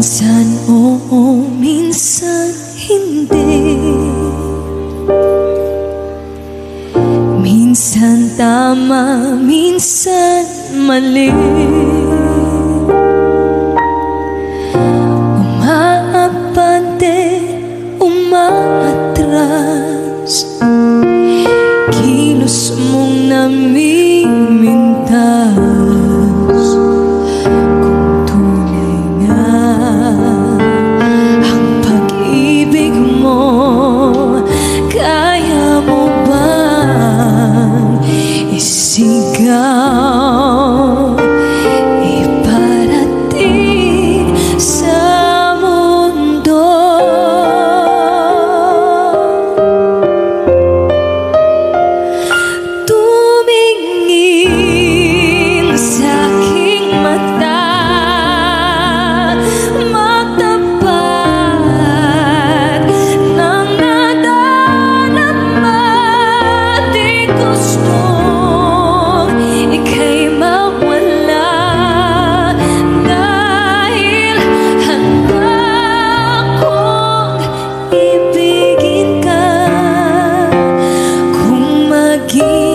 Minsan oo, minsan hindi. Minsan tama, minsan mali. Umaabante, umaatras. Kilos mong namimintas 提高。lagi